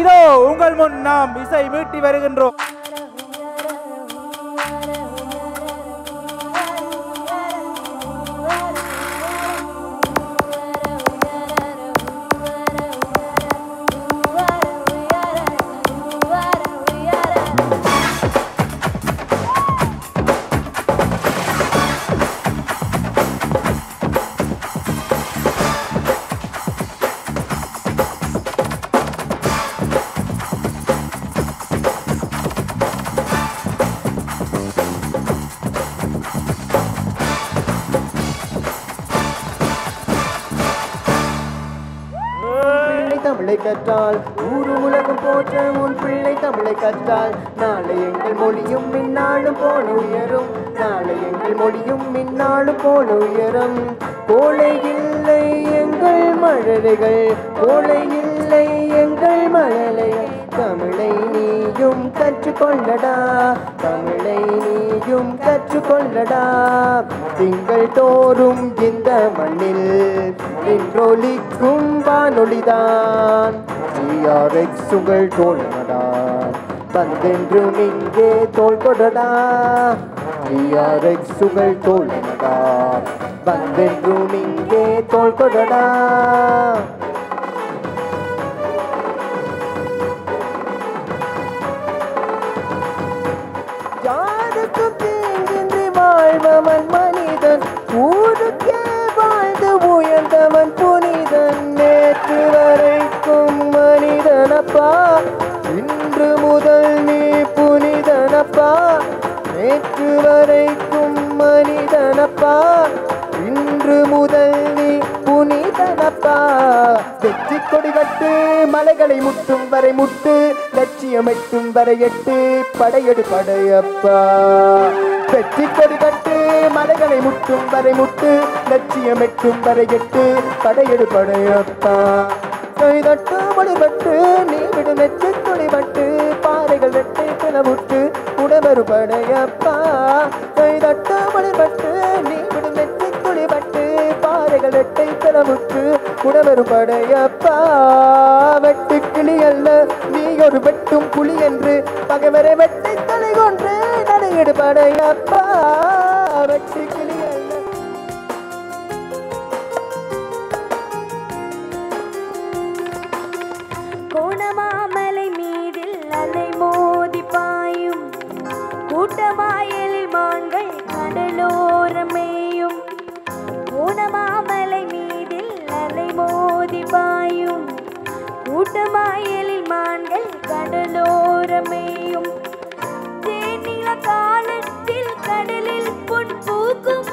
இதோ உங்கள் முன் நாம் இசை மீட்டி வருகின்றோம். தமிழை கற்றால் ஊரு உலகம் போற்ற உன் பிள்ளை தமிழை கற்றால். நாளை எங்கள் மொழியும் மின்னாலும் போல உயரும். நாளை எங்கள் மொழியும் மின்னாலும் போல உயரும். கோளை இல்லை எங்கள் மழலைகள் கோளை இல்லை எங்கள் மழலை தமிழை நீயும் கற்றுக்கொள்ளடா. தமிழை நீயும் கற்றுக்கொள்ளடா. திங்கள் தோறும் இந்த மண்ணில் நின்றொலிக்கும் வானொலிதான். ஜிஆர்எக்ஸ் உங்கள் தோழனடா வந்தென்றும் இங்கே தோல் கொடடா. ஜிஆர்எக்ஸ் உங்கள் தோழனடா வந்தென்றும் இங்கே தோல் கொடடா. வெற்றி கொடி கட்டு மலைகளை முட்டும் வரை முட்டு லட்சியம் எட்டும் வரை எட்டு படையெடு படையப்பா. வெற்றி கொடி கட்டு மலைகளை முட்டும் வரை முட்டு லட்சியம் எட்டும் வரை எட்டு படையெடு படையப்பா. கைதட்டு மொழிபட்டு நீ விடும் வெற்றி துணிபட்டு பாறைகள் வெட்டை பிளவுட்டு உடவரு படையப்பா. கைதட்டு மொழிபட்டு நீ பிளவுட்டு உடவரு படையப்பா வெட்டு கிளி அல்ல நீ ஒரு வெட்டும் புலி என்று பகைவரை வெட்டை தலை கொன்று நடையெடு படையப்பா வெட்டு கூட்டமாயலில் மான்கள் கடலோரமேயும். தேனில காலத்தில் கடலில் பொன் பூக்கும்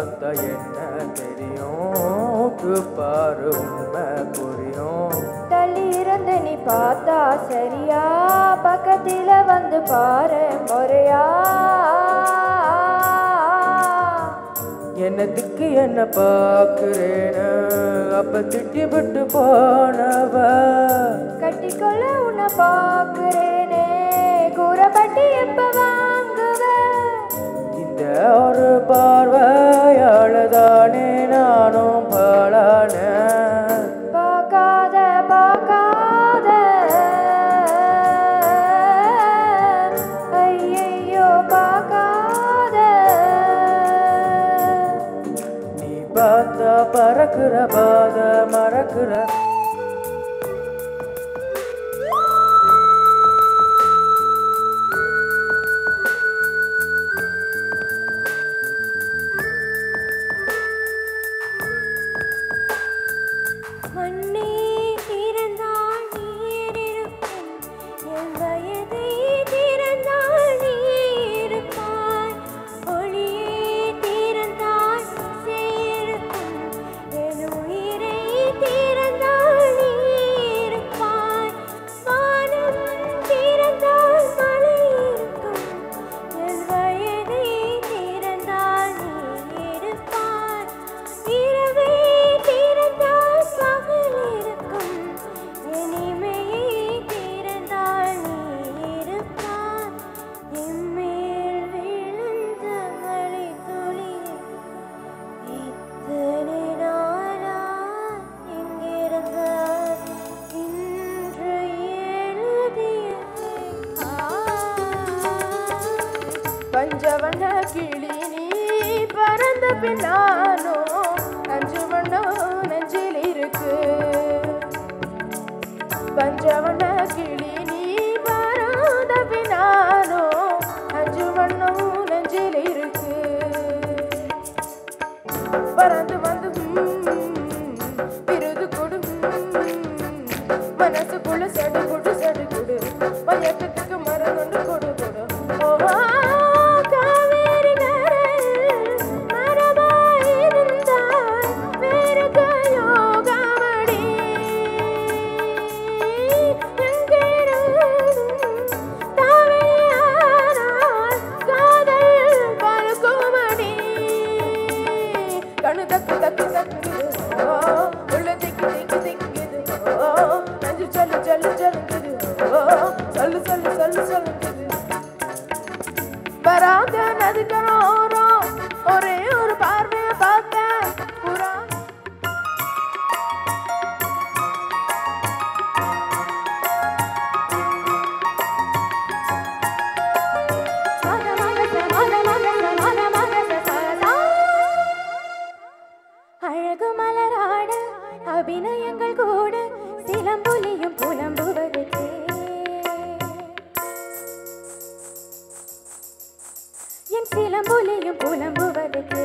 பார்த்தா என்ன தெரியும்? பாரு உண்மை புரியும். தள்ளி இருந்து நீ பார்த்தா சரியா? பக்கத்துல வந்து பாரு முறையா? என்னத்துக்கு என்ன பார்க்குறேன்னு? அப்ப திட்டி விட்டு போனவ? கட்டிக்கொள்ள உன்னை பார்க்கிறேனே. கூறப்பட்டு எப்ப வாங்குவ ஒரு பார்வை அழுதானே நானும் பலன. பார்க்காத பார்க்காத. ஐயையோ பார்க்காத. நீ பார்த்தா பறக்கிற பாத be nano, and you were no. करो சிலம்பொலியும் புலம்புவதற்கு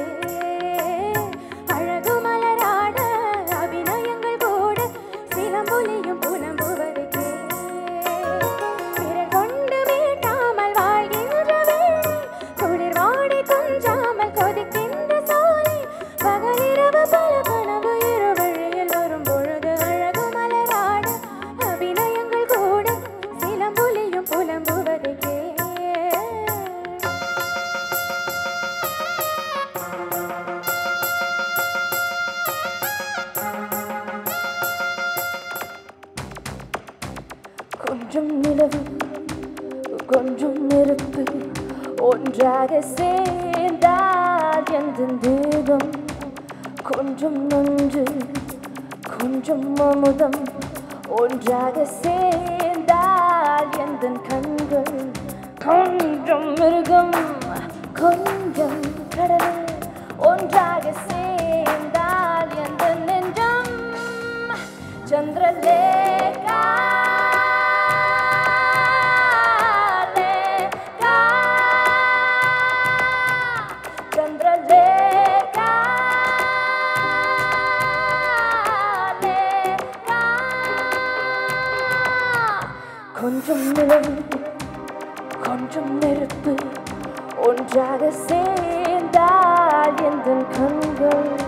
கொஞ்சம் நிலவு கொஞ்சம் நெருப்பு. ஒன்றாக சேர்ந்தார் எந்த தேகம் கொஞ்சம் நன்று கொஞ்சம் அமுதம். ஒன்றாக சேர் Thank you.